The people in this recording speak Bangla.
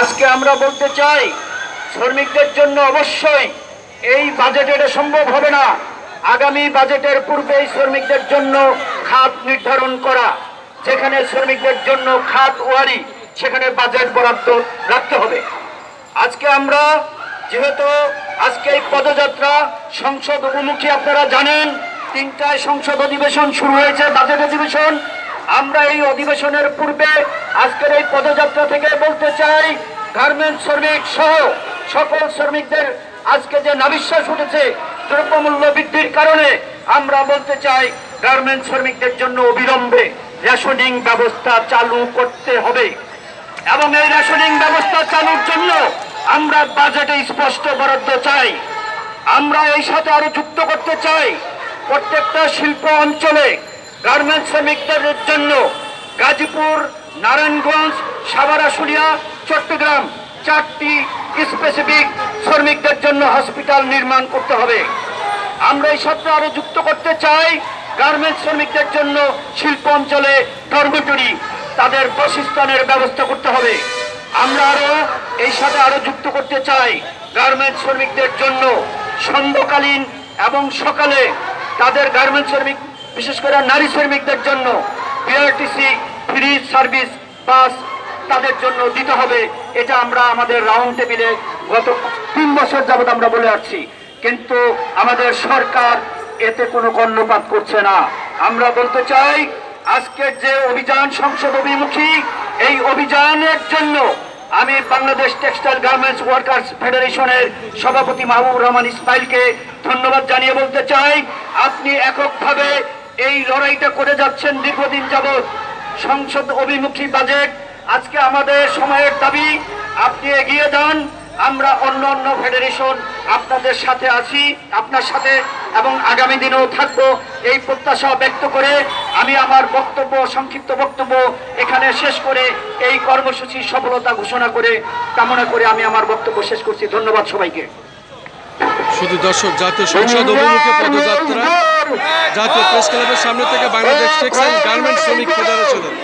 আজকে আমরা বলতে চাই, শ্রমিকদের জন্য অবশ্যই এই বাজেটে এটা সম্ভব হবে না। আগামী বাজেটের পূর্বেই শ্রমিকদের জন্য খাত নির্ধারণ করা, যেখানে শ্রমিকদের জন্য খাত ওয়ারি, সেখানে বাজেট বরাদ্দ রাখতে হবে। আজকে আমরা, যেহেতু আজকে এই পদযাত্রা সংসদ অভিমুখী আপনারা জানেন, তিনটায় সংসদ অধিবেশন শুরু হয়েছে বাজেট অধিবেশন। আমরা এই অধিবেশনের পূর্বে আজকের এই পদযাত্রা থেকে বলতে চাই গার্মেন্ট শ্রমিক সহ সকল শ্রমিকদের আজকে যে নাবিশ্বাস উঠেছে, দ্রব্যমূল্য বৃদ্ধির কারণে, আমরা বলতে চাই গার্মেন্ট শ্রমিকদের জন্য অবিলম্বে রেশনিং ব্যবস্থা চালু করতে হবে। এবং এই রেশনিং ব্যবস্থা চালুর জন্য আমরা বাজেটে স্পষ্ট বরাদ্দ চাই। আমরা এই সাথে আরও যুক্ত করতে চাই, প্রত্যেকটা শিল্প অঞ্চলে গার্মেন্টস শ্রমিকদের জন্য গাজীপুর, নারায়ণগঞ্জ সাভারাশুলিয়া চট্টগ্রাম চারটি স্পেসিফিক শ্রমিকদের জন্য হসপিটাল নির্মাণ করতে হবে। আমরা এই সাথে আরও যুক্ত করতে চাই গার্মেন্টস শ্রমিকদের জন্য শিল্প অঞ্চলে ডরমেটরি তাদের বাসস্থানের ব্যবস্থা করতে হবে। আমরা আরও এই সাথে আরও যুক্ত করতে চাই গার্মেন্টস শ্রমিকদের জন্য সন্ধ্যকালীন এবং সকালে তাদের গার্মেন্টস শ্রমিক বিশেষ করে নারী শ্রমিকদের জন্য বিআরটিসি ফ্রি সার্ভিস বাস তাদের জন্য দিতে হবে। এটা আমরা আমাদের রাউন্ড টেবিলে গত তিন বছর যাবত আমরা বলে আসছি। কিন্তু আমাদের সরকার এতে কোনো কর্ণপাত করছে না। আমরা বলতে চাই আজকের যে অভিযান সংসদ অভিমুখী, এই অভিযানের জন্য আমি বাংলাদেশ টেক্সটাইল গার্মেন্টস ওয়ার্কার্স ফেডারেশনের সভাপতি মাহবুব রহমান ইসমাইলকে ধন্যবাদ জানিয়ে বলতে চাই, আপনি এককভাবে এই লড়াইটা করে যাচ্ছেন দীর্ঘদিন যাবৎ সংসদ অভিমুখী বাজেট। আজকে আমাদের সময়ের দাবি আপনি এগিয়ে যান আমরা অন্য অন্য ফেডারেশন আপনাদের সাথে আছি আপনার সাথে এবং আগামী দিনেও থাকব। এই প্রত্যাশা ব্যক্ত করে আমি আমার বক্তব্য সংক্ষিপ্ত বক্তব্য এখানে শেষ করে এই কর্মসূচির সফলতা ঘোষণা করে কামনা করে আমি আমার বক্তব্য শেষ করছি। ধন্যবাদ সবাইকে। শুধু দর্শক জাতীয় সংসদ অভিমুখে পদযাত্রা। জাতীয় প্রেস ক্লাবের সামনে থেকে বাংলাদেশ টেক্সটাইল গার্মেন্ট শ্রমিক ফেডারেশনের।